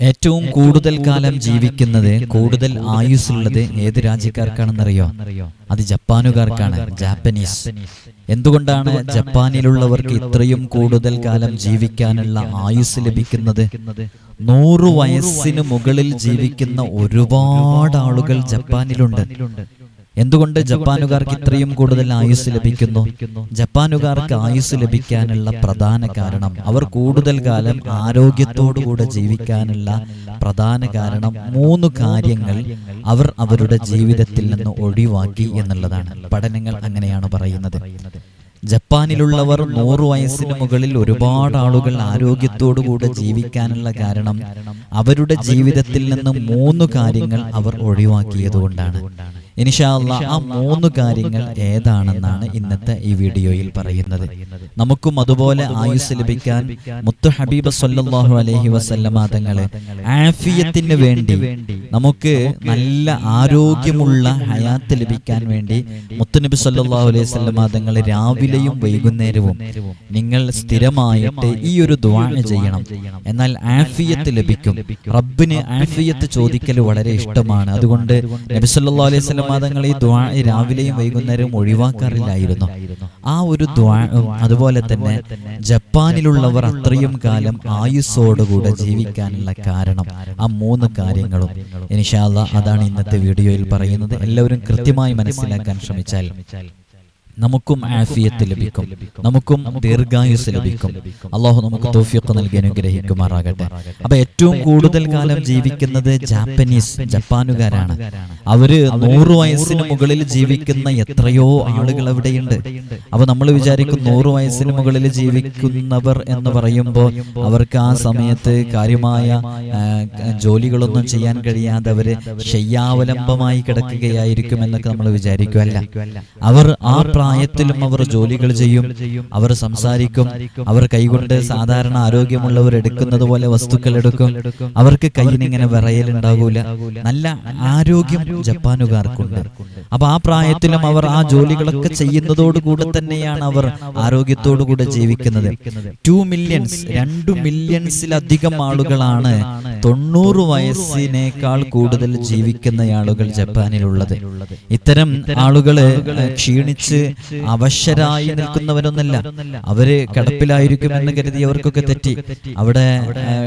ഏറ്റവും കൂടുതൽ കാലം ജീവിക്കുന്നത് കൂടുതൽ ആയുസ്സുള്ളത് ഏത് രാജ്യക്കാർക്കാണെന്നറിയോ? അത് ജപ്പാനുകാർക്കാണ് ജാപ്പനീസ്. എന്തുകൊണ്ടാണ് ജപ്പാനിലുള്ളവർക്ക് ഇത്രയും കൂടുതൽ കാലം ജീവിക്കാനുള്ള ആയുസ് ലഭിക്കുന്നത്? നൂറു വയസ്സിന് മുകളിൽ ജീവിക്കുന്ന ഒരുപാട് ആളുകൾ ജപ്പാനിലുണ്ട്. എന്തുകൊണ്ട് ജപ്പാനുകാർക്ക് ഇത്രയും കൂടുതൽ ആയുസ് ലഭിക്കുന്നു? ജപ്പാനുകാർക്ക് ആയുസ് ലഭിക്കാനുള്ള പ്രധാന കാരണം അവർ കൂടുതൽ കാലം ആരോഗ്യത്തോടുകൂടെ ജീവിക്കാനുള്ള പ്രധാന കാരണം മൂന്ന് കാര്യങ്ങൾ അവർ അവരുടെ ജീവിതത്തിൽ നിന്ന് ഒഴിവാക്കി എന്നുള്ളതാണ്. പഠനങ്ങൾ അങ്ങനെയാണ് പറയുന്നത്. ജപ്പാനിലുള്ളവർ നൂറ് വയസ്സിന് മുകളിൽ ഒരുപാട് ആളുകൾ ആരോഗ്യത്തോടുകൂടെ ജീവിക്കാനുള്ള കാരണം അവരുടെ ജീവിതത്തിൽ നിന്ന് മൂന്ന് കാര്യങ്ങൾ അവർ ഒഴിവാക്കിയതുകൊണ്ടാണ്. ഇനിഷാല്ല ആ മൂന്ന് കാര്യങ്ങൾ ഏതാണെന്നാണ് ഇന്നത്തെ ഈ വീഡിയോയിൽ പറയുന്നത്. നമുക്കും അതുപോലെ ആയുസ് ലഭിക്കാൻ മുത്തു ഹബീബ് സല്ലല്ലാഹു അലഹി വസല്ലമ തങ്ങളെ ആഫിയത്തിന് വേണ്ടി നമുക്ക് നല്ല ആരോഗ്യമുള്ള ഹയാത്ത് ലഭിക്കാൻ വേണ്ടി മുത്തുനബി സല്ലല്ലാഹു അലൈഹി വസല്ലമ തങ്ങൾ രാവിലെയും വൈകുന്നേരവും നിങ്ങൾ സ്ഥിരമായിട്ട് ഈ ഒരു ദ്വാന ചെയ്യണം. എന്നാൽ ആഫിയത്ത് ലഭിക്കും. റബ്ബിന് ആഫിയത്ത് ചോദിക്കൽ വളരെ ഇഷ്ടമാണ്. അതുകൊണ്ട് നബി സല്ലല്ലാഹു അലൈഹി വസല്ലമ തങ്ങൾ ഈ ദ്വാ രാവിലെയും വൈകുന്നേരവും ഒഴിവാക്കാറില്ലായിരുന്നു. ആ ഒരു ദ്വാ അതുപോലെ തന്നെ ജപ്പാനിലുള്ളവർ അത്രയും കാലം ആയുസ്സോടുകൂടെ ജീവിക്കാനുള്ള കാരണം ആ മൂന്ന് കാര്യങ്ങളും. ഇനിഷാല്ല അതാണ് ഇന്നത്തെ വീഡിയോയിൽ പറയുന്നത്. എല്ലാവരും കൃത്യമായി മനസ്സിലാക്കാൻ ശ്രമിച്ചാൽ നമുക്കും ആഫിയത്ത് ലഭിക്കും. നമുക്കും ദീർഘായുസ് ലഭിക്കും. അള്ളാഹു നമുക്ക് തോഫിയൊക്കെ നൽകി അനുഗ്രഹിക്കുമാറാകട്ടെ. അപ്പൊ ഏറ്റവും കൂടുതൽ കാലം ജീവിക്കുന്നത് ജാപ്പനീസ് ജപ്പാനുകാരാണ്. അവർ നൂറ് വയസ്സിന് മുകളിൽ ജീവിക്കുന്ന എത്രയോ ആളുകൾ അവിടെയുണ്ട്. അപ്പൊ നമ്മൾ വിചാരിക്കും നൂറ് വയസ്സിന് മുകളിൽ ജീവിക്കുന്നവർ എന്ന് പറയുമ്പോൾ അവർക്ക് ആ സമയത്ത് കാര്യമായ ജോലികളൊന്നും ചെയ്യാൻ കഴിയാതെ അവർ ശയ്യാവലംബമായി കിടക്കുകയായിരിക്കും എന്നൊക്കെ നമ്മൾ വിചാരിക്കുമല്ല അവർ ആ പ്രായത്തിലും അവർ ജോലികൾ ചെയ്യും. അവർ സംസാരിക്കും. അവർ കൈകൊണ്ട് സാധാരണ ആരോഗ്യമുള്ളവർ എടുക്കുന്നത് പോലെ വസ്തുക്കൾ എടുക്കും. അവർക്ക് കയ്യിനിങ്ങനെ വിറയലുണ്ടാകൂല. നല്ല ആരോഗ്യം ജപ്പാനുകാർക്കുണ്ട്. അപ്പൊ ആ പ്രായത്തിലും അവർ ആ ജോലികളൊക്കെ ചെയ്യുന്നതോടുകൂടെ തന്നെയാണ് അവർ ആരോഗ്യത്തോടുകൂടെ ജീവിക്കുന്നത്. ടു മില്യൺസ് രണ്ടു മില്യൺസിലധികം ആളുകളാണ് തൊണ്ണൂറ് വയസ്സിനേക്കാൾ കൂടുതൽ ജീവിക്കുന്ന ആളുകൾ ജപ്പാനിലുള്ളത്. ഇത്തരം ആളുകൾ ക്ഷീണിച്ച് അവശരായി നിൽക്കുന്നവരൊന്നല്ല. അവർ കിടപ്പിലായിരിക്കുമെന്ന് കരുതി അവർക്കൊക്കെ തെറ്റി. അവിടെ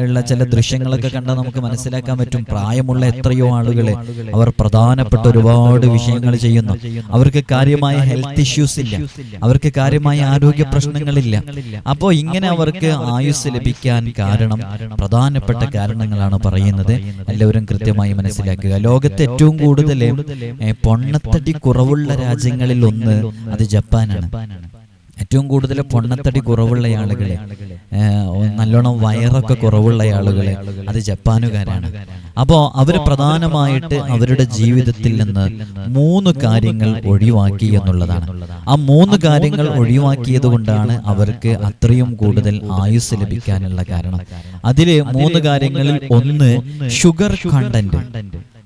ഉള്ള ചില ദൃശ്യങ്ങളൊക്കെ കണ്ടാൽ നമുക്ക് മനസ്സിലാക്കാൻ പറ്റും. പ്രായമുള്ള എത്രയോ ആളുകളെ അവർ പ്രധാനപ്പെട്ട ഒരുപാട് വിഷയങ്ങൾ ചെയ്യുന്നു. അവർക്ക് കാര്യമായ ഹെൽത്ത് ഇഷ്യൂസ് ഇല്ല. അവർക്ക് കാര്യമായ ആരോഗ്യ പ്രശ്നങ്ങളില്ല. അപ്പോൾ ഇങ്ങനെ അവർക്ക് ആയുസ് ലഭിക്കാൻ കാരണം പ്രധാനപ്പെട്ട കാരണങ്ങളാണ് പറയുന്നത്. എല്ലാവരും കൃത്യമായി മനസ്സിലാക്കുക. ലോകത്ത് ഏറ്റവും കൂടുതൽ പൊണ്ണത്തടി കുറവുള്ള രാജ്യങ്ങളിൽ ഒന്ന് അത് ജപ്പാനാണ്. ഏറ്റവും കൂടുതൽ പൊണ്ണത്തടി കുറവുള്ള ആളുകളെ. നല്ലോണം വയറൊക്കെ കുറവുള്ള ആളുകളെ. അത് ജപ്പാനുകാരാണ്. അപ്പോൾ അവർ പ്രധാനമായിട്ട് അവരുടെ ജീവിതത്തിൽ നിന്ന് മൂന്ന് കാര്യങ്ങൾ ഒഴിവാക്കി എന്നുള്ളതാണ്. ആ മൂന്ന് കാര്യങ്ങൾ ഒഴിവാക്കിയത് കൊണ്ടാണ് അവർക്ക് അത്രയും കൂടുതൽ ആയുസ് ലഭിക്കാനുള്ള കാരണം. അതിൽ മൂന്ന് കാര്യങ്ങളിൽ ഒന്ന് ഷുഗർ കണ്ടന്റ്.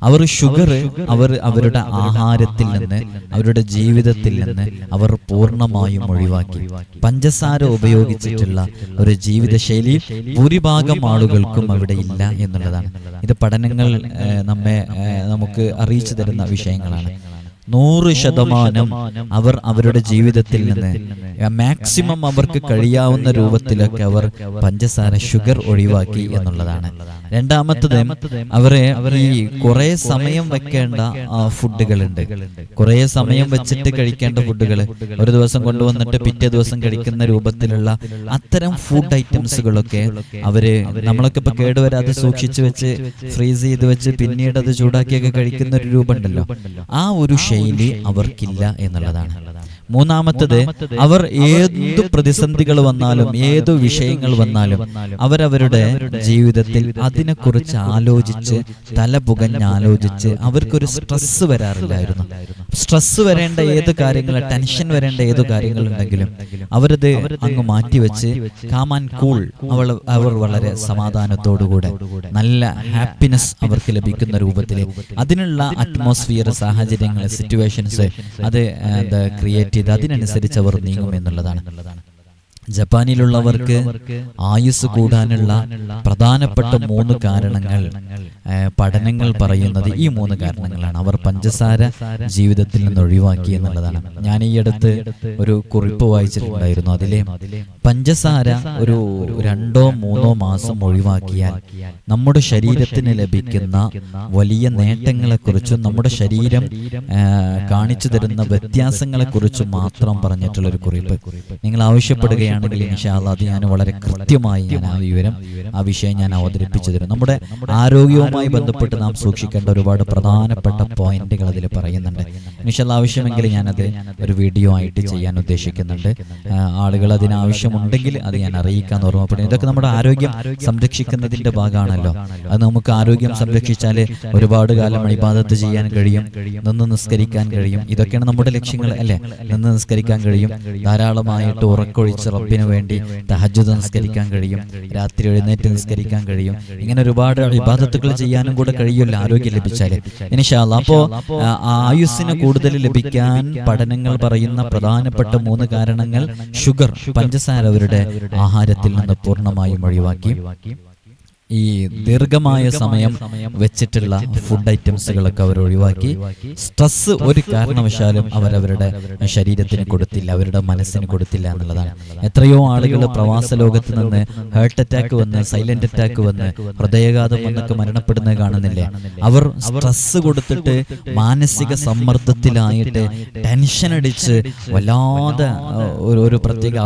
അവർ ഷുഗർ അവർ അവരുടെ ആഹാരത്തിൽ നിന്ന് അവരുടെ ജീവിതത്തിൽ നിന്ന് അവർ പൂർണമായും ഒഴിവാക്കി. പഞ്ചസാര ഉപയോഗിച്ചിട്ടുള്ള ഒരു ജീവിതശൈലി ഭൂരിഭാഗം ആളുകൾക്കും അവിടെ ഇല്ല എന്നുള്ളതാണ്. ഇത് പഠനങ്ങൾ നമ്മെ നമുക്ക് അറിയിച്ചു തരുന്ന വിഷയങ്ങളാണ്. നൂറ് ശതമാനം അവർ അവരുടെ ജീവിതത്തിൽ നിന്ന് മാക്സിമം അവർക്ക് കഴിയാവുന്ന രൂപത്തിലൊക്കെ അവർ പഞ്ചസാര ഷുഗർ ഒഴിവാക്കി എന്നുള്ളതാണ്. രണ്ടാമത്തത് അവരെ ഈ കുറെ സമയം വെക്കേണ്ട ഫുഡുകളുണ്ട്. കുറെ സമയം വെച്ചിട്ട് കഴിക്കേണ്ട ഫുഡുകൾ. ഒരു ദിവസം കൊണ്ടുവന്നിട്ട് പിറ്റേ ദിവസം കഴിക്കുന്ന രൂപത്തിലുള്ള അത്തരം ഫുഡ് ഐറ്റംസുകളൊക്കെ അവർ നമ്മളൊക്കെ ഇപ്പൊ കേടുവരാതെ സൂക്ഷിച്ചു വെച്ച് ഫ്രീസ് ചെയ്ത് വെച്ച് പിന്നീട് അത് ചൂടാക്കിയൊക്കെ കഴിക്കുന്ന ഒരു രൂപമുണ്ടല്ലോ. ആ ഒരു ശൈലി അവർക്കില്ല എന്നുള്ളതാണ്. മൂന്നാമത്തത് അവർ ഏത് പ്രതിസന്ധികൾ വന്നാലും ഏത് വിഷയങ്ങൾ വന്നാലും അവരവരുടെ ജീവിതത്തിൽ അതിനെക്കുറിച്ച് ആലോചിച്ച് തല പുകഞ്ഞ് ആലോചിച്ച് അവർക്കൊരു സ്ട്രെസ് വരാറില്ലായിരുന്നു. സ്ട്രെസ് വരേണ്ട ഏത് കാര്യങ്ങൾ ടെൻഷൻ വരേണ്ട ഏത് കാര്യങ്ങൾ ഉണ്ടെങ്കിലും അവരത് അങ്ങ് മാറ്റിവെച്ച് കാമാൻ കൂൾ അവൾ അവർ വളരെ സമാധാനത്തോടുകൂടെ നല്ല ഹാപ്പിനെസ് അവർക്ക് ലഭിക്കുന്ന രൂപത്തിൽ അതിനുള്ള അറ്റ്മോസ്ഫിയർ സാഹചര്യങ്ങൾ സിറ്റുവേഷൻസ് അത് ക്രിയേറ്റ് ചെയ്ത് അതിനനുസരിച്ച് അവർ നീങ്ങും എന്നുള്ളതാണ്. ജപ്പാനിലുള്ളവർക്ക് ആയുസ് കൂടാനുള്ള പ്രധാനപ്പെട്ട മൂന്ന് കാരണങ്ങൾ. പഠനങ്ങൾ പറയുന്നത് ഈ മൂന്ന് കാരണങ്ങളാണ്. അവർ പഞ്ചസാര ജീവിതത്തിൽ നിന്ന് ഒഴിവാക്കി എന്നുള്ളതാണ്. ഞാൻ ഈ അടുത്ത് ഒരു കുറിപ്പ് വായിച്ചിട്ടുണ്ടായിരുന്നു. അതിലെ പഞ്ചസാര ഒരു രണ്ടോ മൂന്നോ മാസം ഒഴിവാക്കിയാൽ നമ്മുടെ ശരീരത്തിന് ലഭിക്കുന്ന വലിയ നേട്ടങ്ങളെക്കുറിച്ചും നമ്മുടെ ശരീരം കാണിച്ചു തരുന്ന വ്യത്യാസങ്ങളെക്കുറിച്ചും മാത്രം പറഞ്ഞിട്ടുള്ള ഒരു കുറിപ്പ്. നിങ്ങൾ ആവശ്യപ്പെടുകയാണെങ്കിൽ ഇൻഷാല്ല അത് ഞാൻ വളരെ കൃത്യമായി ഞാൻ ആ വിവരം ആ വിഷയം ഞാൻ അവതരിപ്പിച്ചു തരും. നമ്മുടെ ആരോഗ്യവുമായി ബന്ധപ്പെട്ട് നാം സൂക്ഷിക്കേണ്ട ഒരുപാട് പ്രധാനപ്പെട്ട പോയിന്റുകൾ അതിൽ പറയുന്നുണ്ട്. ഇൻഷാല്ല ആവശ്യമെങ്കിൽ ഞാനത് ഒരു വീഡിയോ ആയിട്ട് ചെയ്യാൻ ഉദ്ദേശിക്കുന്നുണ്ട്. ആളുകൾ അതിനാവശ്യമുണ്ടെങ്കിൽ അത് ഞാൻ അറിയിക്കാൻ ഓർമ്മപ്പെടുന്നു. ഇതൊക്കെ നമ്മുടെ ആരോഗ്യം സംരക്ഷിക്കുന്നതിന്റെ ഭാഗമാണല്ലോ. അത് നമുക്ക് ആരോഗ്യം സംരക്ഷിച്ചാൽ ഒരുപാട് കാലം ഇബാദത്ത് ചെയ്യാൻ കഴിയും നിന്ന് നിസ്കരിക്കാൻ കഴിയും. ഇതൊക്കെയാണ് നമ്മുടെ ലക്ഷ്യങ്ങൾ അല്ലെ? നിന്ന് നിസ്കരിക്കാൻ കഴിയും ധാരാളമായിട്ട് ഉറക്കൊഴിച്ച് റബ്ബിന് വേണ്ടി തഹജ്ജുദ് നിസ്കരിക്കാൻ കഴിയും രാത്രി എഴുന്നേറ്റ് നിസ്കരിക്കാൻ കഴിയും. ഇങ്ങനെ ഒരുപാട് ഇബാദത്തുകൾ ചെയ്യാനും കൂടെ കഴിയുമല്ലോ ആരോഗ്യം ലഭിച്ചാൽ ഇനിഷാല്ല അപ്പോ ആ, ആയുസ്സിന് കൂടുതൽ ലഭിക്കാൻ പഠനങ്ങൾ പറയുന്ന പ്രധാനപ്പെട്ട മൂന്ന് കാരണങ്ങൾ ഷുഗർ പഞ്ചസാര അവരുടെ ആഹാരത്തിൽ നിന്ന് പൂർണമായും ഒഴിവാക്കി. ഈ ദീർഘമായ സമയം വെച്ചിട്ടുള്ള ഫുഡ് ഐറ്റംസുകളൊക്കെ അവർ ഒഴിവാക്കി സ്ട്രെസ് ഒരു കാരണവശാലും അവരവരുടെ ശരീരത്തിന് കൊടുത്തില്ല അവരുടെ മനസ്സിന് കൊടുത്തില്ല എന്നുള്ളതാണ്. എത്രയോ ആളുകൾ പ്രവാസ ലോകത്ത് നിന്ന് ഹാർട്ട് അറ്റാക്ക് വന്ന് സൈലന്റ് അറ്റാക്ക് വന്ന് ഹൃദയാഘാതം വന്നൊക്കെ മരണപ്പെടുന്നത് കാണുന്നില്ലേ? അവർ സ്ട്രെസ് കൊടുത്തിട്ട് മാനസിക സമ്മർദ്ദത്തിലായിട്ട് ടെൻഷൻ അടിച്ച് വല്ലാതെ ഒരു പ്രത്യേക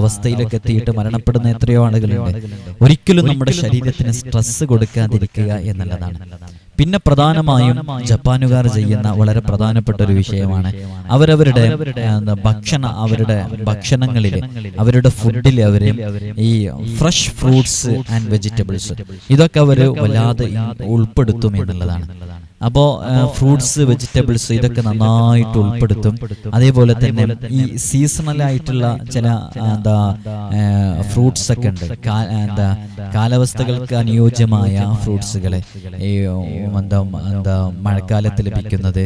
അവസ്ഥയിലൊക്കെ എത്തിയിട്ട് മരണപ്പെടുന്ന എത്രയോ ആളുകളുണ്ട്. ഒരിക്കലും നമ്മുടെ ശരീരത്തിന് സ്ട്രെസ് കൊടുക്കാതിരിക്കുക എന്നുള്ളതാണ്. പിന്നെ പ്രധാനമായും ജപ്പാനുകാർ ചെയ്യുന്ന വളരെ പ്രധാനപ്പെട്ട ഒരു വിഷയമാണ്. അവരവരുടെ ഭക്ഷണ അവരുടെ ഭക്ഷണങ്ങളിൽ അവരുടെ ഫുഡിൽ അവർ ഈ ഫ്രഷ് ഫ്രൂട്ട്സ് ആൻഡ് വെജിറ്റബിൾസ് ഇതൊക്കെ അവർ വല്ലാതെ ഉൾപ്പെടുത്തും എന്നുള്ളതാണ്. അപ്പോൾ ഫ്രൂട്ട്സ് വെജിറ്റബിൾസ് ഇതൊക്കെ നന്നായിട്ട് ഉൾപ്പെടുത്തും. അതേപോലെ തന്നെ ഈ സീസണൽ ആയിട്ടുള്ള ചില എന്താ ഫ്രൂട്ട്സ് ഒക്കെ ഉണ്ട്. എന്താ കാലാവസ്ഥകൾക്ക് അനുയോജ്യമായ ഫ്രൂട്ട്സുകൾ ഈ എന്താ എന്താ മഴക്കാലത്ത് ലഭിക്കുന്നത്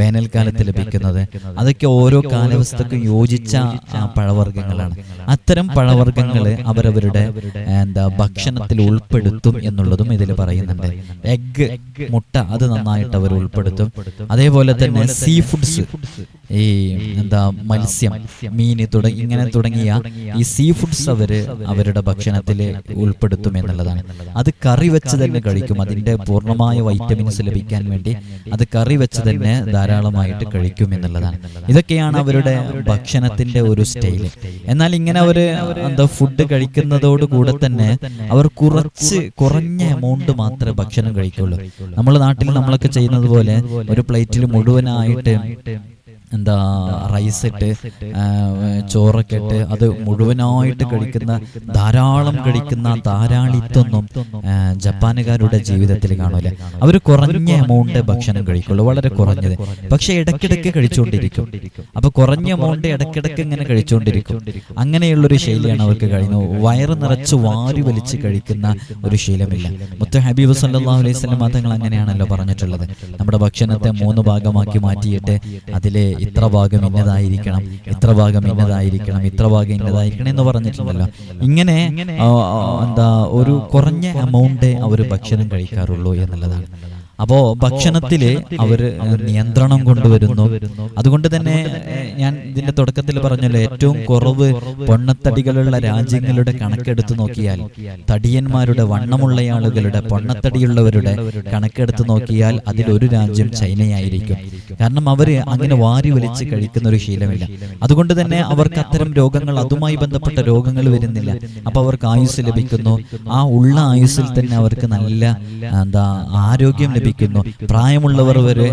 വേനൽക്കാലത്ത് ലഭിക്കുന്നത് അതൊക്കെ ഓരോ കാലാവസ്ഥക്കും യോജിച്ച പഴവർഗങ്ങളാണ്. അത്തരം പഴവർഗങ്ങൾ അവരവരുടെ എന്താ ഭക്ഷണത്തിൽ ഉൾപ്പെടുത്തും എന്നുള്ളതും ഇതിൽ പറയുന്നുണ്ട്. എഗ് മുട്ട അത് നന്നായിട്ട് അവർ ഉൾപ്പെടുത്തും. അതേപോലെ തന്നെ സീ ഫുഡ്സ് ഈ എന്താ മത്സ്യം മീൻ തുടങ്ങി ഇങ്ങനെ തുടങ്ങിയ ഈ സീ ഫുഡ്സ് അവർ അവരുടെ ഭക്ഷണത്തിൽ ഉൾപ്പെടുത്തും എന്നുള്ളതാണ്. അത് കറി വെച്ച് തന്നെ കഴിക്കും. അതിന്റെ പൂർണമായ വൈറ്റമിൻസ് ലഭിക്കാൻ വേണ്ടി അത് കറി വെച്ച് തന്നെ ധാരാളമായിട്ട് കഴിക്കും എന്നുള്ളതാണ്. ഇതൊക്കെയാണ് അവരുടെ ഭക്ഷണത്തിന്റെ ഒരു സ്റ്റൈൽ. എന്നാൽ ഇങ്ങനെ അവർ എന്താ ഫുഡ് കഴിക്കുന്നതോട് കൂടെ തന്നെ അവർ കുറച്ച് കുറഞ്ഞ എമൗണ്ട് മാത്രമേ ഭക്ഷണം കഴിക്കുള്ളൂ. നമ്മൾ നാട്ടിൽ നമ്മളൊക്കെ ചെയ്യുന്നത് പോലെ ഒരു പ്ലേറ്റിൽ മുഴുവനായിട്ട് എന്താ റൈസ് ഇട്ട് ആ, ചോറൊക്കെ ഇട്ട് അത് മുഴുവനായിട്ട് കഴിക്കുന്ന ധാരാളം കഴിക്കുന്ന ധാരാളിത്തൊന്നും ജപ്പാനുകാരുടെ ജീവിതത്തിൽ കാണില്ല? അവർ കുറഞ്ഞ എമൗണ്ട് ഭക്ഷണം കഴിക്കുള്ളൂ വളരെ കുറഞ്ഞത്. പക്ഷെ ഇടയ്ക്കിടയ്ക്ക് കഴിച്ചുകൊണ്ടിരിക്കും അപ്പൊ കുറഞ്ഞ എമൗണ്ട് ഇടയ്ക്കിടയ്ക്ക് ഇങ്ങനെ കഴിച്ചുകൊണ്ടിരിക്കും അങ്ങനെയുള്ളൊരു ശൈലിയാണ് അവർക്ക് കഴിയുന്നത്. വയറ് നിറച്ച് വാരി വലിച്ച് കഴിക്കുന്ന ഒരു ശീലമില്ല. മുത്ത ഹബീബ് സല്ലാ അലൈഹി സ്വലം തങ്ങൾ അങ്ങനെയാണല്ലോ പറഞ്ഞിട്ടുള്ളത്. നമ്മുടെ ഭക്ഷണത്തെ മൂന്ന് ഭാഗമാക്കി മാറ്റിയിട്ട് അതിലെ ഇത്ര ഭാഗം ഇന്നതായിരിക്കണം ഇത്ര ഭാഗം ഇന്നതായിരിക്കണം ഇത്ര ഭാഗം ഇന്നതായിരിക്കണം എന്ന് പറഞ്ഞിട്ടുണ്ടല്ലോ. ഇങ്ങനെ എന്താ ഒരു കുറഞ്ഞ എമൗണ്ടേ അവർ ഭക്ഷണം കഴിക്കാറുള്ളൂ എന്നുള്ളതാണ്. അപ്പോ ഭക്ഷണത്തിൽ അവർ നിയന്ത്രണം കൊണ്ടുവരുന്നു. അതുകൊണ്ട് തന്നെ ഞാൻ ഇതിന്റെ തുടക്കത്തിൽ പറഞ്ഞല്ലോ ഏറ്റവും കുറവ് പൊണ്ണത്തടികളുള്ള രാജ്യങ്ങളുടെ കണക്കെടുത്ത് നോക്കിയാൽ തടിയന്മാരുടെ വണ്ണമുള്ള ആളുകളുടെ പൊണ്ണത്തടിയുള്ളവരുടെ കണക്കെടുത്ത് നോക്കിയാൽ അതിലൊരു രാജ്യം ചൈനയായിരിക്കും. കാരണം അവർ അങ്ങനെ വാരി വലിച്ച് കഴിക്കുന്ന ഒരു ശീലമില്ല. അതുകൊണ്ട് തന്നെ അവർക്ക് അത്തരം രോഗങ്ങൾ അതുമായി ബന്ധപ്പെട്ട രോഗങ്ങൾ വരുന്നില്ല. അപ്പൊ അവർക്ക് ആയുസ് ലഭിക്കുന്നു. ആ ഉള്ള ആയുസ്സിൽ തന്നെ അവർക്ക് നല്ല എന്താ ആരോഗ്യം ലഭിക്കുന്നു പ്രായമുള്ളവർ വരെ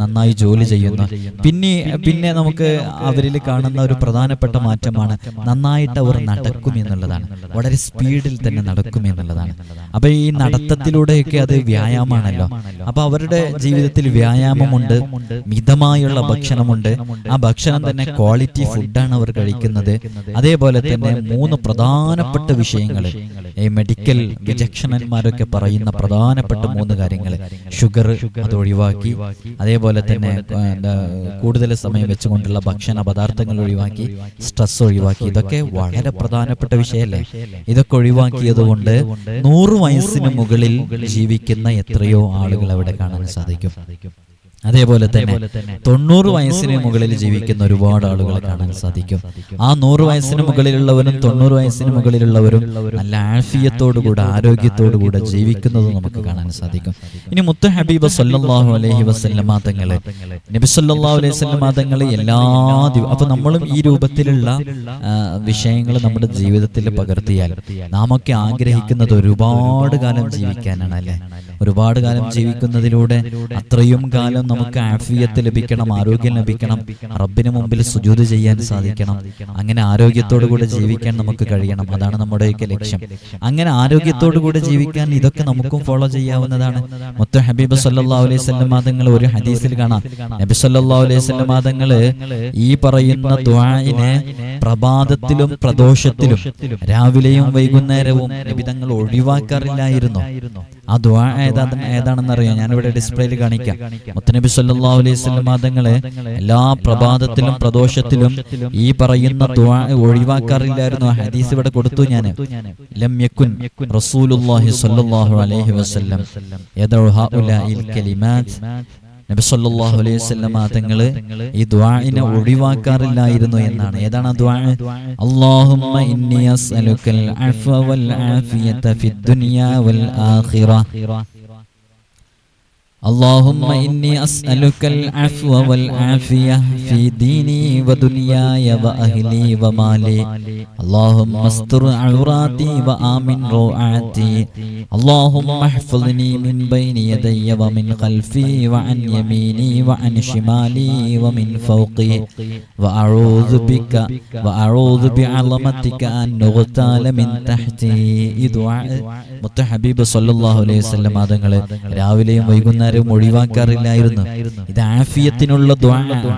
നന്നായി ജോലി ചെയ്യുന്നു. പിന്നെ പിന്നെ നമുക്ക് അവരിൽ കാണുന്ന ഒരു പ്രധാനപ്പെട്ട മാറ്റമാണ് നന്നായിട്ട് അവർ നടക്കും എന്നുള്ളതാണ്. വളരെ സ്പീഡിൽ തന്നെ നടക്കും എന്നുള്ളതാണ്. അപ്പൊ ഈ നടത്തത്തിലൂടെയൊക്കെ അത് വ്യായാമമാണല്ലോ അപ്പൊ അവരുടെ ജീവിതത്തിൽ വ്യായാമമുണ്ട് മിതമായുള്ള ഭക്ഷണമുണ്ട്. ആ ഭക്ഷണം തന്നെ ക്വാളിറ്റി ഫുഡാണ് അവർ കഴിക്കുന്നത്. അതേപോലെ തന്നെ മൂന്ന് പ്രധാനപ്പെട്ട വിഷയങ്ങൾ ഈ മെഡിക്കൽ വിചക്ഷണന്മാരൊക്കെ പറയുന്ന പ്രധാനപ്പെട്ട മൂന്ന് കാര്യങ്ങൾ ഷുഗർ അത് ഒഴിവാക്കി. അതേപോലെ തന്നെ എന്താ, കൂടുതൽ സമയം വെച്ചുകൊണ്ടുള്ള ഭക്ഷണ പദാർത്ഥങ്ങൾ ഒഴിവാക്കി. സ്ട്രെസ് ഒഴിവാക്കി. ഇതൊക്കെ വളരെ പ്രധാനപ്പെട്ട വിഷയമല്ലേ ഇതൊക്കെ ഒഴിവാക്കിയത് കൊണ്ട് നൂറ് വയസ്സിന് മുകളിൽ ജീവിക്കുന്ന എത്രയോ ആളുകൾ അവിടെ കാണാൻ സാധിക്കും. അതേപോലെ തന്നെ തൊണ്ണൂറ് വയസ്സിന് മുകളിൽ ജീവിക്കുന്ന ഒരുപാട് ആളുകളെ കാണാൻ സാധിക്കും. ആ നൂറ് വയസ്സിന് മുകളിലുള്ളവരും തൊണ്ണൂറ് വയസ്സിന് മുകളിലുള്ളവരും നല്ല ആഫിയത്തോടുകൂടെ ആരോഗ്യത്തോടുകൂടെ ജീവിക്കുന്നത് നമുക്ക് കാണാൻ സാധിക്കും. ഇനി മുത്ത ഹബീബ് സല്ലാഹു അലഹി തങ്ങൾ നബി സല്ലല്ലാഹു അലൈഹി വസല്ലമ തങ്ങൾ എല്ലാ ദിവ- അപ്പൊ നമ്മളും ഈ രൂപത്തിലുള്ള വിഷയങ്ങൾ നമ്മുടെ ജീവിതത്തിൽ പകർത്തിയാൽ നാമൊക്കെ ആഗ്രഹിക്കുന്നത് ഒരുപാട് കാലം ജീവിക്കാനാണ് അല്ലെ? ഒരുപാട് കാലം ജീവിക്കുന്നതിലൂടെ അത്രയും കാലം നമുക്ക് ആഫിയത്ത് ലഭിക്കണം ആരോഗ്യം ലഭിക്കണം റബ്ബിന് മുമ്പിൽ സുജൂത് ചെയ്യാൻ സാധിക്കണം അങ്ങനെ ആരോഗ്യത്തോടു കൂടെ ജീവിക്കാൻ നമുക്ക് കഴിയണം അതാണ് നമ്മുടെയൊക്കെ ലക്ഷ്യം. അങ്ങനെ ആരോഗ്യത്തോടു കൂടെ ജീവിക്കാൻ ഇതൊക്കെ നമുക്കും ഫോളോ ചെയ്യാവുന്നതാണ്. മൊത്തം ഹബീബ് സല്ലാ അലൈഹി വസല്ലം മാതങ്ങൾ ഒരു ഹദീസിൽ കാണാം. നബി സല്ലാ അലൈഹി വസല്ലം മാതങ്ങൾ ഈ പറയുന്ന ദുആഇനെ പ്രഭാതത്തിലും പ്രദോഷത്തിലും രാവിലെയും വൈകുന്നേരവും നബിതങ്ങൾ ഒഴിവാക്കാറില്ലായിരുന്നു. ആ ദുആ ഏതാ ഏതാണെന്ന് അറിയാം? ഞാനിവിടെ ഡിസ്പ്ലേയിൽ കാണിക്കാം. മുത്തനബി സല്ലല്ലാഹു അലൈഹി വസല്ലം തങ്ങൾ എല്ലാ പ്രഭാതത്തിലും പ്രദോഷത്തിലും ഈ പറയുന്ന ദുആ ഒഴിവാക്കാറില്ലായിരുന്നു. ആ ഹദീസ് ഇവിടെ കൊടുത്തു ഞാൻ ലം യകുൻ റസൂലുള്ളാഹി സല്ലല്ലാഹു അലൈഹി വസല്ലം യദഉ ഹഉലാഇൽ കലിമാത്ത് നബി സല്ലല്ലാഹു അലൈഹി ഈ ദുആഇനെ ഒഴിവാക്കാറില്ലായിരുന്നു എന്നാണ്. ഏതാണ് ദുആ? അല്ലാഹുമ്മ ഇന്നി അസ്അലുക്കൽ അഫ്വ വൽ ആഫിയത ഫിദ് ദുനിയ വൽ ആഖിറ. اللهم إني أسألك العفو والعافية في ديني ودنياي وأهلي ومالي اللهم استر عوراتي وآمن روعاتي اللهم احفظني من بين يدي ومن خلفي وعن يميني وعن شمالي ومن فوقي وأعوذ بك وأعوذ بعظمتك أن نغتال من تحتي ഈ ദുആ മുത്ത ഹബീബ് സല്ലല്ലാഹു അലൈഹി വസല്ലം തങ്ങള് രാവിലെയും വൈകുന്നേരവും ഒഴിവാക്കാറില്ലായിരുന്നു. ഇത് ആഫിയത്തിനുള്ള ദ്വാനാണ്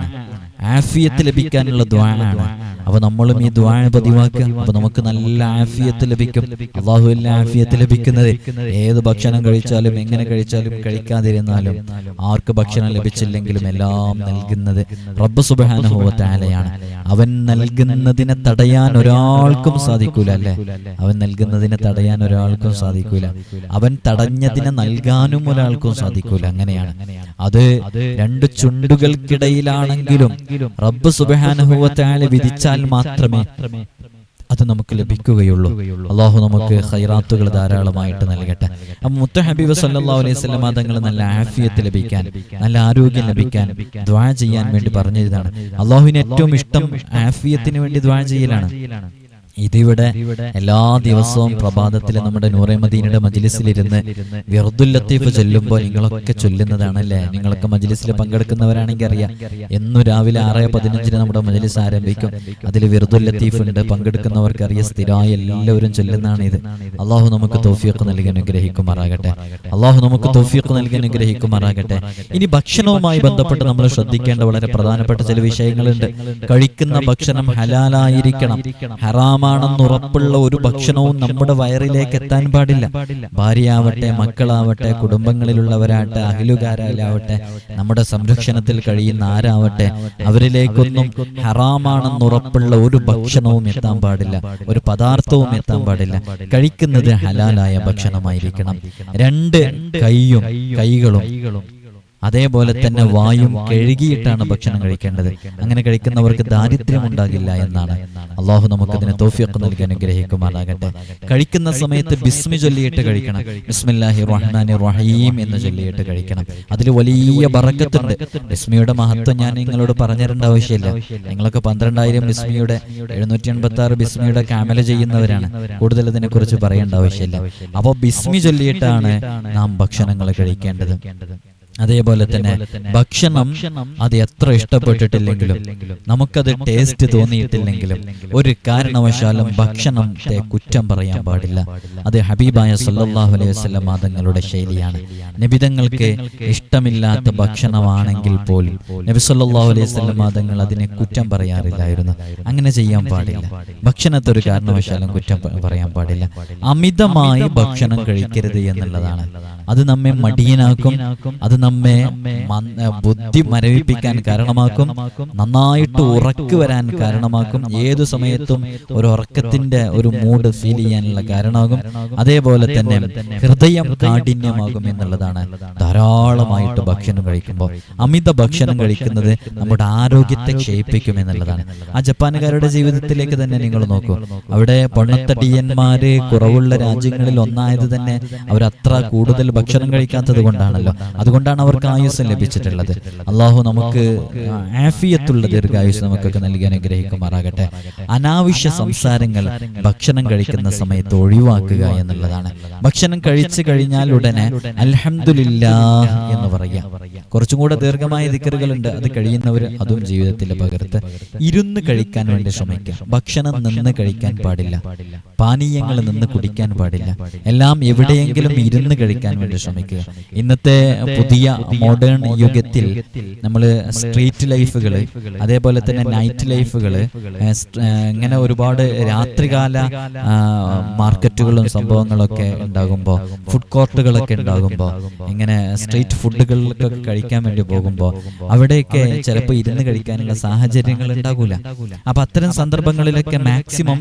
ആഫിയത്ത് ലഭിക്കാനുള്ള ദ്വാനാണ് അപ്പൊ നമ്മളും ഈ ദ്വാ പതിവാക്കുക. അപ്പൊ നമുക്ക് നല്ല ആഫിയത്ത് ലഭിക്കും. അള്ളാഹു എല്ലാ ആഫിയത്ത് ലഭിക്കുന്നത് ഏത് ഭക്ഷണം കഴിച്ചാലും എങ്ങനെ കഴിച്ചാലും കഴിക്കാതിരുന്നാലും ആർക്ക് ഭക്ഷണം ലഭിച്ചില്ലെങ്കിലും എല്ലാം നൽകുന്നത് റബ്ബ് സുബാനുഭവത്താലയാണ് അവൻ നൽകുന്നതിനെ തടയാൻ ഒരാൾക്കും സാധിക്കൂല അല്ലെ? അവൻ നൽകുന്നതിനെ തടയാൻ ഒരാൾക്കും സാധിക്കൂല. അവൻ തടഞ്ഞതിനെ നൽകാനും ഒരാൾക്കും സാധിക്കൂല. അങ്ങനെയാണ്. അത് രണ്ട് ചുണ്ടുകൾക്കിടയിലാണെങ്കിലും റബ്ബ് സുബാനുഭവത്താല വിധിച്ചാൽ മാത്രമേ അത് നമുക്ക് ലഭിക്കുകയുള്ളൂ. അള്ളാഹു നമുക്ക് ഹൈറാത്തുകൾ ധാരാളമായിട്ട് നൽകട്ടെ. മുത്ത ഹബീബ് സല്ലല്ലാഹു അലൈഹി വസല്ലം തങ്ങൾ നല്ല ആഫിയത്ത് ലഭിക്കാൻ നല്ല ആരോഗ്യം ലഭിക്കാൻ ദ്വാ ചെയ്യാൻ വേണ്ടി പറഞ്ഞതാണ് അള്ളാഹുവിന് ഏറ്റവും ഇഷ്ടം ആഫിയത്തിന് വേണ്ടി ദ്വാ ചെയ്യലാണ്. ഇതിവിടെ എല്ലാ ദിവസവും പ്രഭാതത്തിൽ നമ്മുടെ നൂറേമദീനയുടെ മജിലിസിലിരുന്ന് ലത്തീഫ് ചൊല്ലുമ്പോൾ നിങ്ങളൊക്കെ ചൊല്ലുന്നതാണല്ലേ? നിങ്ങളൊക്കെ മജിലിസിൽ പങ്കെടുക്കുന്നവരാണെങ്കിൽ അറിയാം. എന്നു രാവിലെ ആറ് പതിനഞ്ചിന് നമ്മുടെ മജിലിസ് ആരംഭിക്കും. അതിൽ ലത്തീഫ് ഉണ്ട് പങ്കെടുക്കുന്നവർക്ക് അറിയാം സ്ഥിരമായി എല്ലാവരും ചൊല്ലുന്നതാണ് ഇത് അള്ളാഹു നമുക്ക് തോഫിയൊക്കെ നൽകി അനുഗ്രഹിക്കുമാറാകട്ടെ. അള്ളാഹു നമുക്ക് തോഫിയൊക്കെ നൽകി അനുഗ്രഹിക്കുമാറാകട്ടെ. ഇനി ഭക്ഷണവുമായി ബന്ധപ്പെട്ട് നമ്മൾ ശ്രദ്ധിക്കേണ്ട വളരെ പ്രധാനപ്പെട്ട ചില വിഷയങ്ങളുണ്ട്. കഴിക്കുന്ന ഭക്ഷണം ഹലാലായിരിക്കണം. ഹറാമാണെന്ന് ഉറപ്പുള്ള ഒരു ഭക്ഷണവും നമ്മുടെ വയറിലേക്ക് എത്താൻ പാടില്ല. ഭാര്യയാവട്ടെ മക്കളാവട്ടെ കുടുംബങ്ങളിലുള്ളവരാകട്ടെ അഖിലുകാരാവട്ടെ നമ്മുടെ സംരക്ഷണത്തിൽ കഴിയുന്ന ആരാവട്ടെ അവരിലേക്കൊന്നും ഹറാമാണെന്ന് ഉറപ്പുള്ള ഒരു ഭക്ഷണവും എത്താൻ പാടില്ല. ഒരു പദാർത്ഥവും എത്താൻ പാടില്ല. കഴിക്കുന്നത് ഹലാലായ ഭക്ഷണമായിരിക്കണം. രണ്ട് കൈയും കൈകളും അതേപോലെ തന്നെ വായും കഴുകിയിട്ടാണ് ഭക്ഷണം കഴിക്കേണ്ടത്. അങ്ങനെ കഴിക്കുന്നവർക്ക് ദാരിദ്ര്യം ഉണ്ടാകില്ല എന്നാണ്. അള്ളാഹു നമുക്കതിന് തോഫിയൊക്കെ നൽകി അനുഗ്രഹിക്കുമാറാകട്ടെ. കഴിക്കുന്ന സമയത്ത് ബിസ്മി ചൊല്ലിയിട്ട് കഴിക്കണം. ബിസ്മില്ലാഹി റഹ്മാനി റഹീം എന്ന് ചൊല്ലിയിട്ട് കഴിക്കണം. അതിൽ വലിയ ബറക്കത്തുണ്ട്. ബിസ്മിയുടെ മഹത്വം ഞാൻ നിങ്ങളോട് പറഞ്ഞിരേണ്ട ആവശ്യമില്ല. നിങ്ങളൊക്കെ പന്ത്രണ്ടായിരം ബിസ്മിയുടെ എഴുന്നൂറ്റി എൺപത്തി ആറ് ബിസ്മിയുടെ കാമല ചെയ്യുന്നവരാണ്. കൂടുതൽ ഇതിനെ കുറിച്ച് പറയേണ്ട ആവശ്യമില്ല. അപ്പോൾ ബിസ്മി ചൊല്ലിയിട്ടാണ് നാം ഭക്ഷണങ്ങൾ കഴിക്കേണ്ടത്. അതേപോലെ തന്നെ ഭക്ഷണം അത് എത്ര ഇഷ്ടപ്പെട്ടിട്ടില്ലെങ്കിലും നമുക്കത് ടേസ്റ്റ് തോന്നിയിട്ടില്ലെങ്കിലും ഒരു കാരണവശാലും ഭക്ഷണത്തെ കുറ്റം പറയാൻ പാടില്ല. അത് ഹബീബായ സല്ലാഹു അലൈഹി വസല്ലം തങ്ങളുടെ ശൈലിയാണ്. നബിതങ്ങൾക്ക് ഇഷ്ടമില്ലാത്ത ഭക്ഷണമാണെങ്കിൽ പോലും നബി സല്ലാഹു അലൈഹി വസല്ലം തങ്ങൾ അതിനെ കുറ്റം പറയാറില്ലായിരുന്നു. അങ്ങനെ ചെയ്യാൻ പാടില്ല. ഭക്ഷണത്തെ ഒരു കാരണവശാലും കുറ്റം പറയാൻ പാടില്ല. അമിതമായി ഭക്ഷണം കഴിക്കരുത് എന്നുള്ളതാണ് അത് നമ്മെ മടിയനാക്കും അത് നമ്മെ ബുദ്ധി മരവിപ്പിക്കാൻ കാരണമാക്കും നന്നായിട്ട് ഉറക്ക് വരാൻ കാരണമാക്കും ഏതു സമയത്തും ഒരു ഉറക്കത്തിന്റെ ഒരു മൂഡ് ഫീൽ ചെയ്യാനുള്ള കാരണമാകും. അതേപോലെ തന്നെ ഹൃദയം കാഠിന്യമാകും എന്നുള്ളതാണ്. ധാരാളമായിട്ട് ഭക്ഷണം കഴിക്കുമ്പോൾ അമിത ഭക്ഷണം കഴിക്കുന്നത് നമ്മുടെ ആരോഗ്യത്തെ ക്ഷയിപ്പിക്കും എന്നുള്ളതാണ്. ആ ജപ്പാനുകാരുടെ ജീവിതത്തിലേക്ക് തന്നെ നിങ്ങൾ നോക്കൂ. അവിടെ പണത്തടിയന്മാര് കുറവുള്ള രാജ്യങ്ങളിൽ ഒന്നായത് തന്നെ അവരത്ര കൂടുതൽ ഭക്ഷണം കഴിക്കാത്തത് കൊണ്ടാണല്ലോ. അതുകൊണ്ടാണ് അവർക്ക് ആയുസ് ലഭിച്ചിട്ടുള്ളത്. അള്ളാഹു നമുക്ക് ആഫിയത്തുള്ള ദീർഘായുസ് നമുക്കൊക്കെ നൽകി അനുഗ്രഹിക്കുമാറാകട്ടെ. അനാവശ്യ സംസാരങ്ങൾ ഭക്ഷണം കഴിക്കുന്ന സമയത്ത് ഒഴിവാക്കുക എന്നുള്ളതാണ്. ഭക്ഷണം കഴിച്ചു കഴിഞ്ഞാൽ ഉടനെ അൽഹംദുലില്ലാ എന്ന് പറയാം. കുറച്ചും കൂടെ ദീർഘമായ ദിക്കറുകളുണ്ട്. അത് കഴിയുന്നവർ അതും ജീവിതത്തിൽ പകർത്ത് ഇരുന്ന് കഴിക്കാൻ വേണ്ടി ശ്രമിക്കുക. ഭക്ഷണം നിന്ന് കഴിക്കാൻ പാടില്ല. പാനീയങ്ങൾ നിന്ന് കുടിക്കാൻ പാടില്ല. എല്ലാം എവിടെയെങ്കിലും ഇരുന്ന് കഴിക്കാൻ വേണ്ടി ശ്രമിക്കുക. ഇന്നത്തെ പുതിയ മോഡേൺ യുഗത്തിൽ നമ്മൾ സ്ട്രീറ്റ് ലൈഫുകൾ അതേപോലെ തന്നെ നൈറ്റ് ലൈഫുകൾ ഇങ്ങനെ ഒരുപാട് രാത്രികാല മാർക്കറ്റുകളും സംഭവങ്ങളൊക്കെ ഉണ്ടാകുമ്പോൾ ഫുഡ് കോർട്ടുകളൊക്കെ ഉണ്ടാകുമ്പോൾ ഇങ്ങനെ സ്ട്രീറ്റ് ഫുഡുകളിലൊക്കെ കഴിക്കാൻ വേണ്ടി പോകുമ്പോൾ അവിടെയൊക്കെ ചിലപ്പോൾ ഇരുന്ന് കഴിക്കാനുള്ള സാഹചര്യങ്ങൾ ഉണ്ടാകൂല. അപ്പൊ അത്തരം സന്ദർഭങ്ങളിലൊക്കെ മാക്സിമം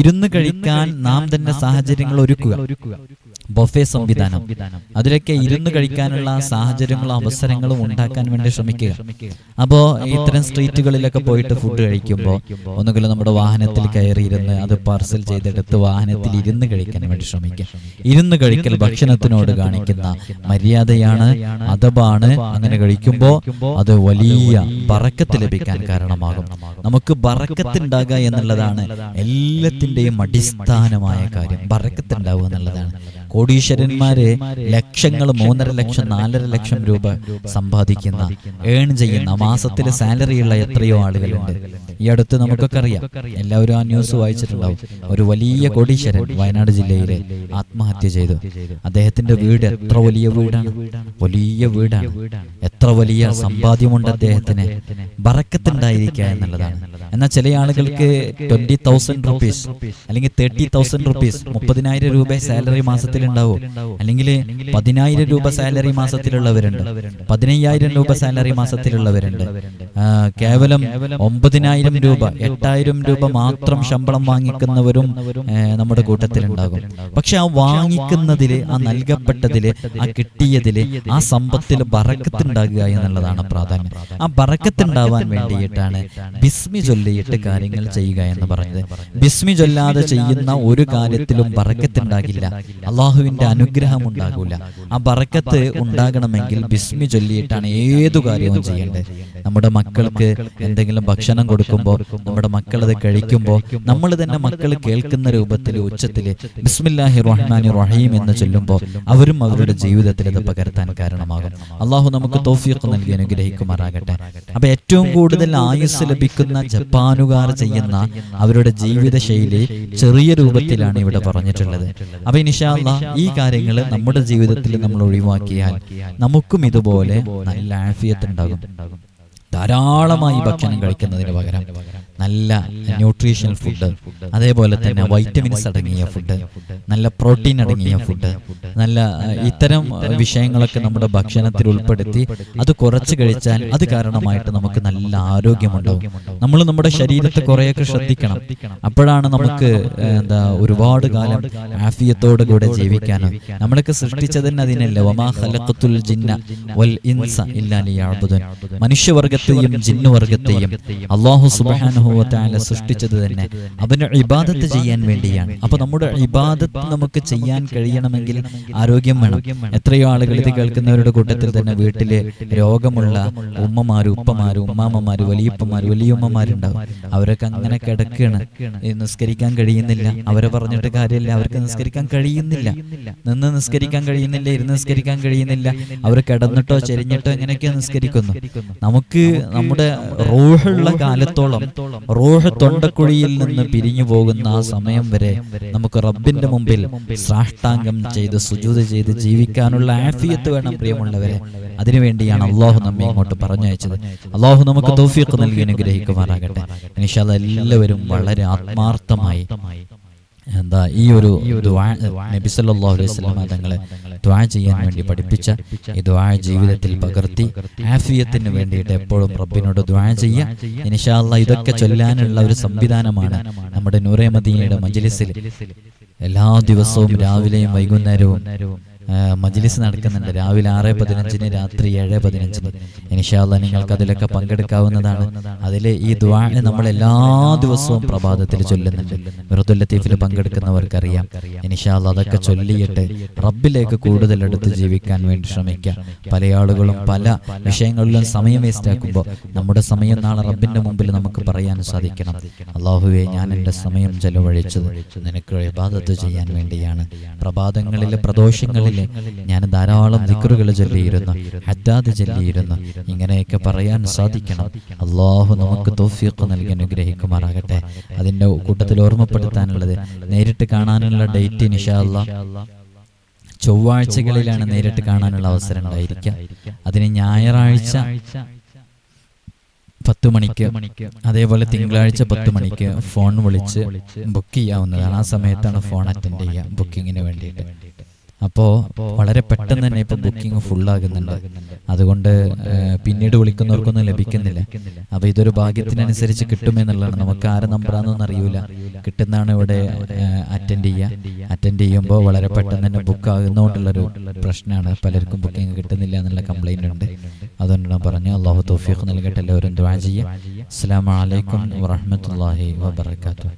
ഇരുന്ന് കഴിക്കാൻ നാം തന്നെ സാഹചര്യങ്ങൾ ഒരുക്കുക. ബൊഫെ സംവിധാനം. അതിലൊക്കെ ഇരുന്ന് കഴിക്കാനുള്ള സാഹചര്യങ്ങളും അവസരങ്ങളും ഉണ്ടാക്കാൻ വേണ്ടി ശ്രമിക്കുക. അപ്പോ ഇത്തരം സ്ട്രീറ്റുകളിലൊക്കെ പോയിട്ട് ഫുഡ് കഴിക്കുമ്പോൾ ഒന്നുകിൽ നമ്മുടെ വാഹനത്തിൽ കയറിയിരുന്ന് അത് പാർസൽ ചെയ്തെടുത്ത് വാഹനത്തിൽ ഇരുന്ന് കഴിക്കാൻ വേണ്ടി ശ്രമിക്കുക. ഇരുന്ന് കഴിക്കൽ ഭക്ഷണത്തിനോട് കാണിക്കുന്ന മര്യാദയാണ് അതബാണ് അങ്ങനെ കഴിക്കുമ്പോൾ അത് വലിയ ബറക്കത്ത് ലഭിക്കാൻ കാരണമാകും. നമുക്ക് ബറക്കത്ത് ഉണ്ടാകുക എന്നുള്ളതാണ് എല്ലാത്തിന്റെയും അടിസ്ഥാനമായ കാര്യം. ബറക്കത്ത് ഉണ്ടാവുക എന്നുള്ളതാണ്. കോടീശ്വരന്മാര് ലക്ഷങ്ങൾ മൂന്നര ലക്ഷം നാലര ലക്ഷം രൂപ സമ്പാദിക്കുന്ന ഏൺ ചെയ്യുന്ന മാസത്തിലെ സാലറിയുള്ള എത്രയോ ആളുകളുണ്ട്. ഈ അടുത്ത് നമുക്കൊക്കെ അറിയാം. എല്ലാവരും ആ ന്യൂസ് വായിച്ചിട്ടുണ്ടാവും. ഒരു വലിയ കോടീശ്വരൻ വയനാട് ജില്ലയിലെ ആത്മഹത്യ ചെയ്തു. അദ്ദേഹത്തിന്റെ വീട് എത്ര വലിയ വീടാണ്? വലിയ വീടാണ്. എത്ര വലിയ സമ്പാദ്യമുണ്ട് അദ്ദേഹത്തിന്? ബറക്കത്തുണ്ടായിരിക്കുക എന്നുള്ളതാണ്. എന്നാൽ ചില ആളുകൾക്ക് ട്വന്റി തൗസൻഡ് റുപ്പീസ് അല്ലെങ്കിൽ തേർട്ടി തൗസൻഡ് റുപ്പീസ് മുപ്പതിനായിരം രൂപ സാലറി മാസത്തിൽ ഉണ്ടാവും അല്ലെങ്കിൽ പതിനായിരം രൂപ സാലറി മാസത്തിലുള്ളവരുണ്ട്. പതിനയ്യായിരം രൂപ സാലറി മാസത്തിലുള്ളവരുണ്ട്. കേവലം ഒമ്പതിനായിരം രൂപ എട്ടായിരം രൂപ മാത്രം ശമ്പളം വാങ്ങിക്കുന്നവരും നമ്മുടെ കൂട്ടത്തിലുണ്ടാകും. പക്ഷെ ആ വാങ്ങിക്കുന്നതിൽ ആ നൽകപ്പെട്ടതിൽ ആ കിട്ടിയതിൽ ആ സമ്പത്തിൽ ബറക്കത്തുണ്ടാകുക എന്നുള്ളതാണ് പ്രാധാന്യം. ആ ബറക്കത്തുണ്ടാവാൻ വേണ്ടിയിട്ടാണ് ബിസ്മി ചൊല്ലിയിട്ട് കാര്യങ്ങൾ ചെയ്യുക എന്ന് പറഞ്ഞത്. ബിസ്മി ചൊല്ലാതെ ചെയ്യുന്ന ഒരു കാര്യത്തിലും ബറക്കത്തുണ്ടാകില്ല അള്ളാഹുവിന്റെ അനുഗ്രഹം ഉണ്ടാകൂല. ആ ബറക്കത്ത് ഉണ്ടാകണമെങ്കിൽ ബിസ്മി ചൊല്ലിയിട്ടാണ് ഏതു കാര്യവും ചെയ്യേണ്ടത്. നമ്മുടെ മക്കൾക്ക് എന്തെങ്കിലും ഭക്ഷണം കൊടുക്കുമ്പോൾ നമ്മുടെ മക്കൾ അത് കഴിക്കുമ്പോൾ നമ്മൾ തന്നെ മക്കൾ കേൾക്കുന്ന രൂപത്തിൽ ഉച്ചത്തിൽ ബിസ്മില്ലാഹി റഹ്മാനി റഹീം എന്ന് ചൊല്ലുമ്പോൾ അവരും അവരുടെ ജീവിതത്തിൽ ഇത് പകർത്താൻ കാരണമാകും. അള്ളാഹു നമുക്ക് തോഫിയൊക്കെ നൽകി അനുഗ്രഹിക്കുമാറാകട്ടെ. അപ്പൊ ഏറ്റവും കൂടുതൽ ആയുസ് ലഭിക്കുന്ന ജപ്പാനുകാർ ചെയ്യുന്ന അവരുടെ ജീവിത ശൈലി ചെറിയ രൂപത്തിലാണ് ഇവിടെ പറഞ്ഞിട്ടുള്ളത്. അപ്പൊ ഇനിഷാല്ല ഈ കാര്യങ്ങൾ നമ്മുടെ ജീവിതത്തിൽ നമ്മൾ ഒഴിവാക്കിയാൽ നമുക്കും ഇതുപോലെ നല്ല ആഫിയത്ത് ഉണ്ടാകും ധാരാളമായി ഭക്ഷണം കഴിക്കുന്നതിന് പകരം നല്ല ന്യൂട്രീഷണൽ ഫുഡ് അതേപോലെ തന്നെ വൈറ്റമിൻസ് അടങ്ങിയ ഫുഡ് നല്ല പ്രോട്ടീൻ അടങ്ങിയ ഫുഡ് നല്ല ഇത്തരം വിഷയങ്ങളൊക്കെ നമ്മുടെ ഭക്ഷണത്തിൽ ഉൾപ്പെടുത്തി അത് കുറച്ച് കഴിച്ചാൽ അത് കാരണമായിട്ട് നമുക്ക് നല്ല ആരോഗ്യമുണ്ടാവും. നമ്മൾ നമ്മുടെ ശരീരത്തെ കുറേയൊക്കെ ശ്രദ്ധിക്കണം. അപ്പോഴാണ് നമുക്ക് എന്താ ഒരുപാട് കാലം ആഫിയത്തോടു കൂടെ ജീവിക്കാനും. നമ്മളൊക്കെ സൃഷ്ടിച്ചതന്നെ അതിനല്ലേ വമാ ഖലഖത്തുൽ ജിന്ന വൽ ഇൻസ ഇല്ലാലിയാബുദൻ മനുഷ്യവർഗത്തെയും ജിന്നുവർഗത്തെയും അള്ളാഹു സുബ്ഹാനഹു സുബഹാനുഭവത്താല സൃഷ്ടിച്ചത് തന്നെ. അവന് ഇബാദത്ത് ചെയ്യാൻ വേണ്ടിയാണ്. അപ്പൊ നമ്മുടെ ഇബാദത്ത് നമുക്ക് ചെയ്യാൻ കഴിയണമെങ്കിൽ ആരോഗ്യം വേണം. എത്രയോ ആളുകൾ ഇത് കേൾക്കുന്നവരുടെ കൂട്ടത്തിൽ തന്നെ വീട്ടിൽ രോഗമുള്ള ഉമ്മമാര് ഉപ്പമാര് ഉമ്മാമ്മമാര് വലിയപ്പമാര് വലിയമ്മമാരുണ്ടാവും. അവരൊക്കെ അങ്ങനെ കിടക്കുകയാണ് നിസ്കരിക്കാൻ കഴിയുന്നില്ല. അവരെ പറഞ്ഞിട്ട് കാര്യമില്ല. അവർക്ക് നിസ്കരിക്കാൻ കഴിയുന്നില്ല. നിന്ന് നിസ്കരിക്കാൻ കഴിയുന്നില്ല. ഇരുന്ന് നിസ്കരിക്കാൻ കഴിയുന്നില്ല. അവർ കിടന്നിട്ടോ ചെരിഞ്ഞിട്ടോ എങ്ങനെയൊക്കെ നിസ്കരിക്കുന്നു. നമുക്ക് നമ്മുടെ റോഹുള്ള കാലത്തോളം റോഹ് തൊണ്ടക്കുഴിയിൽ നിന്ന് പിരിഞ്ഞു പോകുന്ന ആ സമയം വരെ നമുക്ക് റബ്ബിന്റെ മുമ്പിൽ സാഷ്ടാംഗം ചെയ്ത് സുജൂത് ചെയ്ത് ജീവിക്കാനുള്ള ആഫിയത്ത് വേണം പ്രിയമുള്ളവരെ. അതിനുവേണ്ടിയാണ് അള്ളാഹു നമ്മെ ഇങ്ങോട്ട് പറഞ്ഞയച്ചത്. അള്ളാഹു നമുക്ക് തൗഫീഖ് നൽകി അനുഗ്രഹിക്കുമാറാകട്ടെ. എല്ലാവരും വളരെ ആത്മാർത്ഥമായി എന്താ ഈ ഒരു ദുആ നബി സല്ലല്ലാഹു അലൈഹി തങ്ങളെ ദ്വാ ചെയ്യാൻ വേണ്ടി പഠിപ്പിച്ച ഈ ദ്വാ ജീവിതത്തിൽ പകർത്തി ആഫിയത്തിന് വേണ്ടിയിട്ട് എപ്പോഴും റബ്ബിനോട് ദ്വാ ചെയ്യുക ഇനിഷാല്ല ഇതൊക്കെ ചൊല്ലാനുള്ള ഒരു സംവിധാനമാണ് നമ്മുടെ നൂറേ മദീനയുടെ മജ്ലിസിൽ എല്ലാ ദിവസവും രാവിലെയും വൈകുന്നേരവും മജ്ലിസ് നടക്കുന്നുണ്ട്. രാവിലെ ആറ് പതിനഞ്ചിന് രാത്രി ഏഴ് പതിനഞ്ചിന്. ഇൻഷാല്ല നിങ്ങൾക്ക് അതിലൊക്കെ പങ്കെടുക്കാവുന്നതാണ്. അതിൽ ഈ ദ്വാ നമ്മൾ എല്ലാ ദിവസവും പ്രഭാതത്തിൽ ചൊല്ലുന്നുണ്ട്. മിറുദുൽ ലത്തീഫിൽ പങ്കെടുക്കുന്നവർക്കറിയാം. ഇൻഷാല്ല അതൊക്കെ ചൊല്ലിയിട്ട് റബ്ബിലേക്ക് കൂടുതൽ എടുത്ത് ജീവിക്കാൻ വേണ്ടി ശ്രമിക്കുക പല ആളുകളും പല വിഷയങ്ങളിലും സമയം വേസ്റ്റ് ആക്കുമ്പോൾ നമ്മുടെ സമയം നാളെ റബ്ബിന്റെ മുമ്പിൽ നമുക്ക് പറയാൻ സാധിക്കണം. അള്ളാഹുവെ ഞാൻ എന്റെ സമയം ചെലവഴിച്ചത് നിനക്ക് ഇബാദത്ത് ചെയ്യാൻ വേണ്ടിയാണ്. പ്രഭാതങ്ങളിലെ പ്രദോഷങ്ങളിലെ ഞാൻ ധാരാളം ദിക്കറുകൾ ചൊല്ലിയിരുന്നു ഹദ്ദാദ് ചൊല്ലിയിരുന്നു. ഇങ്ങനെയൊക്കെ പറയാൻ സാധിക്കണം. അള്ളാഹു നമുക്ക് തോഫിയൊക്കെ നൽകി അനുഗ്രഹിക്കുമാറാകട്ടെ. അതിന്റെ കൂട്ടത്തിൽ ഓർമ്മപ്പെടുത്താനുള്ളത് നേരിട്ട് കാണാനുള്ള ഡേറ്റ് നിഷാല്ല ചൊവ്വാഴ്ചകളിലാണ് നേരിട്ട് കാണാനുള്ള അവസരം ഉണ്ടായിരിക്കുക അതിന് ഞായറാഴ്ച പത്ത് മണിക്ക്. അതേപോലെ തിങ്കളാഴ്ച പത്ത് മണിക്ക് ഫോൺ വിളിച്ച് ബുക്ക് ചെയ്യാവുന്നതാണ്. ആ സമയത്താണ് ഫോൺ അറ്റൻഡ് ചെയ്യുക. ബുക്കിങ്ങിന് വേണ്ടിയിട്ട്. അപ്പോൾ വളരെ പെട്ടെന്ന് തന്നെ ഇപ്പോൾ ബുക്കിംഗ് ഫുള്ളാകുന്നുണ്ട്. അതുകൊണ്ട് പിന്നീട് വിളിക്കുന്നവർക്കൊന്നും ലഭിക്കുന്നില്ല. അപ്പോൾ ഇതൊരു ഭാഗ്യത്തിനനുസരിച്ച് കിട്ടുമെന്നുള്ളതാണ്. നമുക്ക് ആരെ നമ്പറാന്നൊന്നും അറിയില്ല കിട്ടുന്നതാണ് ഇവിടെ അറ്റൻഡ് ചെയ്യുക. അറ്റൻഡ് ചെയ്യുമ്പോൾ വളരെ പെട്ടെന്ന് തന്നെ ബുക്ക് ആകുന്നതുകൊണ്ടുള്ളൊരു പ്രശ്നമാണ്. പലർക്കും ബുക്കിംഗ് കിട്ടുന്നില്ല എന്നുള്ള കംപ്ലൈന്റ് ഉണ്ട്. അതുകൊണ്ട് ഞാൻ പറഞ്ഞു അള്ളാഹു തൗഫീഖ് നൽകട്ടെ എല്ലാവരും ദ്വാ ചെയ്യുക. അസ്സാം വലൈക്കും വാഹമത്തല്ലാഹി വാബർക്കാത്തു